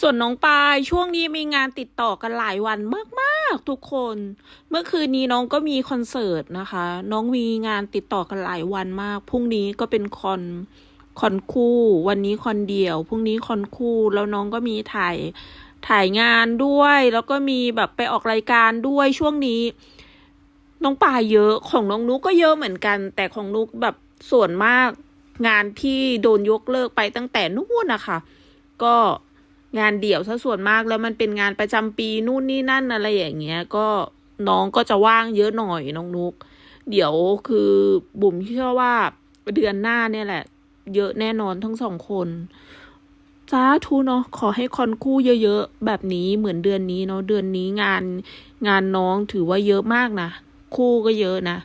ส่วนน้องปายช่วงนี้มีงานติดต่อกันหลายวันมากๆทุกคน เมื่อคืนนี้น้องก็มีคอนเสิร์ตนะคะ น้องมีงานติดต่อกันหลายวันมาก พรุ่งนี้ก็เป็นคอนคอนคู่ วันนี้คอนเดี่ยว พรุ่งนี้คอนคู่ แล้วน้องก็มีถ่ายถ่ายงานด้วย แล้วก็มีแบบไปออกรายการด้วยช่วงนี้ น้องปายเยอะของน้องนุกก็เยอะเหมือนกัน แต่ของนุกแบบส่วนมากงานที่โดนยกเลิกไปตั้งแต่นู่นนะคะ ก็ งานเดี่ยวซะส่วนมากแล้วมันเป็นงานประจำปีนู่นนี่นั่นอะไรอย่างเงี้ย ก็น้องก็จะว่างเยอะหน่อยน้องนุก เดี๋ยวคือบุ๋มเชื่อว่าเดือนหน้าเนี่ยแหละ เยอะแน่นอนทั้งสองคนสาธุเนาะขอให้คอนคู่เยอะๆ แบบนี้เหมือนเดือนนี้เนาะเดือนนี้งานงานน้องถือว่าเยอะมากนะ คู่ก็เยอะนะ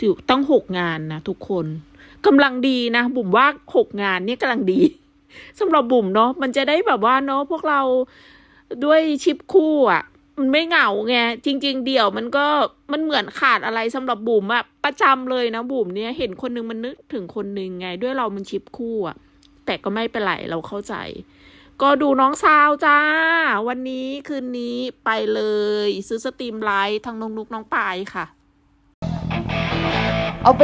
ถือตั้งหกงานนะทุกคนกำลังดีนะบุ๋มว่าหกงานเนี่ยกำลังดี สำหรับบุ๋มเนาะมันจะได้แบบว่าเนาะพวกเราด้วยชิปคู่อะ่ะ มันไม่เหงาไงจริง ๆ เดี่ยวมันก็มันเหมือนขาดอะไรสำหรับบุ๋มอะประจำเลยนะบุ๋มเนี่ยเห็นคนนึงมันนึกถึงคนนึงไง ด้วยเรามันชิปคู่อะแต่ก็ไม่เป็นไรเราเข้าใจ ก็ดูน้องซาวจ้า วันนี้คืนนี้ไปเลย ซื้อสตรีมไลท์ทั้งน้องนุกน้องปายค่ะ เอาไป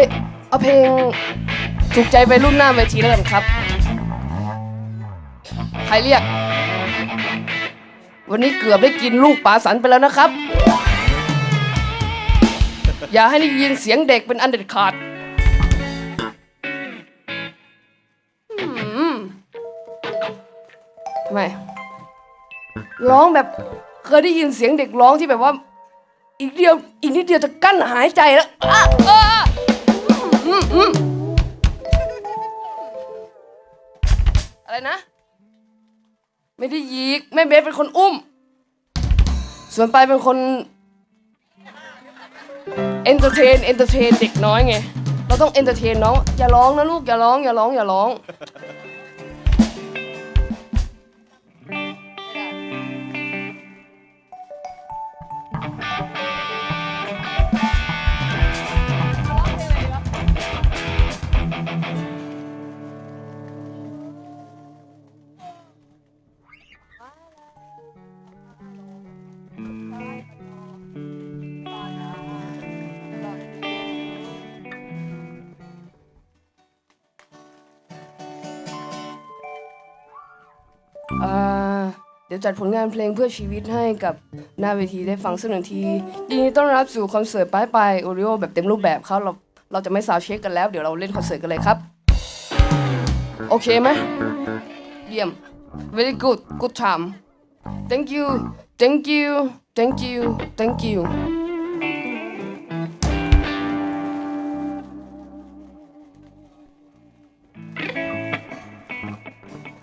เอาเพลงถูกใจไปรุ่นหน้าเวทีแล้วกันครับ ใครเรียก วันนี้เกือบได้กินลูกปลาสันไปแล้วนะครับ อย่าให้ได้ยินเสียงเด็กเป็นอันเด็ดขาดทำไมร้องแบบเคยได้ยินเสียงเด็กร้องที่แบบว่า อีกเดียวอีกนิดเดียวจะกั้นหายใจแล้วอะเอออืมอืมอะไรนะ ไม่ได้ยีกแม่เบสเป็นคนอุ้ม ส่วนปายเป็นคนเอนเตอร์เทนเอนเตอร์เทนเด็กน้อยไง เราต้องเอนเตอร์เทนน้อง อย่าร้องนะลูกอย่าร้องอย่าร้องอย่าร้อง เดี๋ยวจัดผลงานเพลงเพื่อชีวิตให้กับหน้าเวทีได้ฟังสักหนึ่งทียินดีต้อนรับสู่คอนเสิร์ตป้ายปลายโอริโอแบบเต็มรูปแบบครับเราเราจะไม่ซาวเช็คกันแล้วเดี๋ยวเราเล่นคอนเสิร์ตกันเลยครับ โอเคไหมเยี่ยม very good good time thank you thank you thank you thank you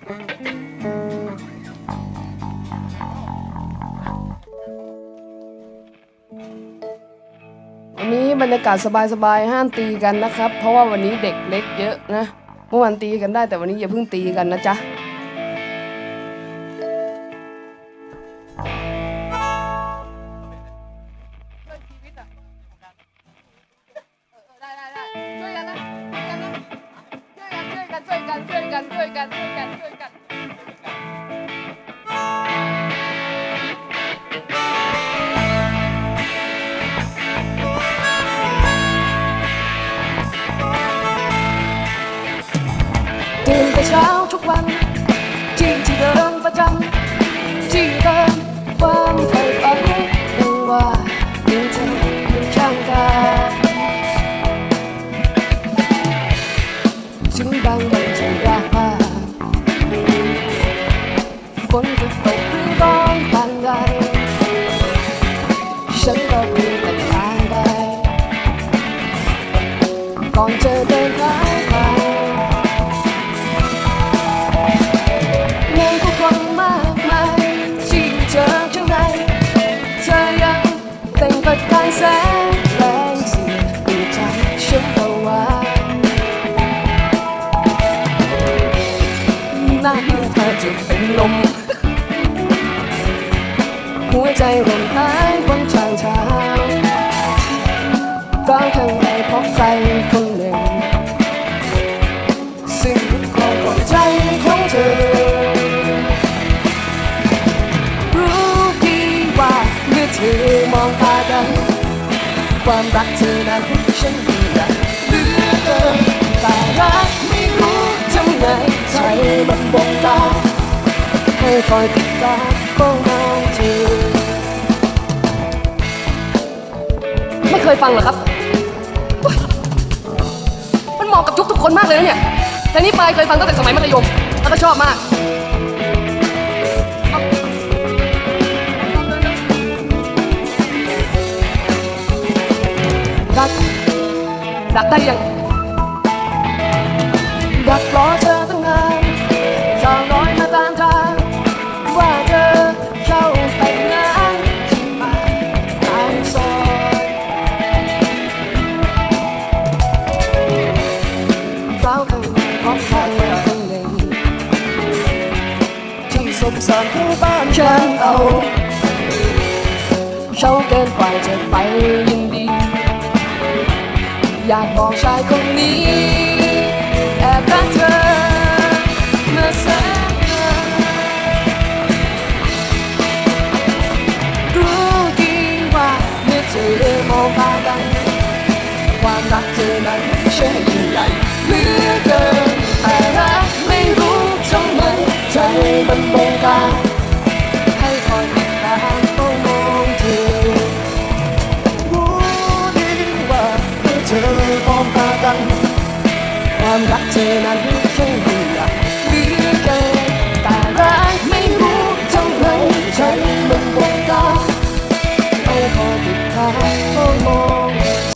วัน นี้บรรยากาศสบายๆห้ามตีกันนะครับ เพราะว่าวันนี้เด็กเล็กเยอะนะเมื่อวานตีกันได้แต่วันนี้อย่าเพิ่งตีกันนะจ๊ะช่วยกันช่วยกันช่วยกันช่วยกันช่วยกันตื่ เธอจะเป็นลม หัวใจร่นหายบนชางช้างร้องทาไรเพราะใครคนหนึ่ง สิ่งของของใจของเธอ รู้ดีว่าเมื่อเธอมองตากัน ความรักเธอนั้นฉัน คอยติดตามมองมองเธอไม่เคยฟังเหรอครับ มันเหมาะกับยุคทุกคนมากเลยนะเนี่ยแต่นี่ปายเคยฟังตั้งแต่สมัยมัธยม แล้วก็ชอบมากรักรักได้ยังดักรอเธอน บ้านฉันเอาเขาเกินกว่าจะไปยินดี อยากบอกชายคนนี้ แอบรักเธอเมื่อแสนนานรู้ดีว่าเมื่อเธอมองตากัน ความรักเธอนั้นช่างยิ่งใหญ่เหลือเกิน ดีว่าเมื่อ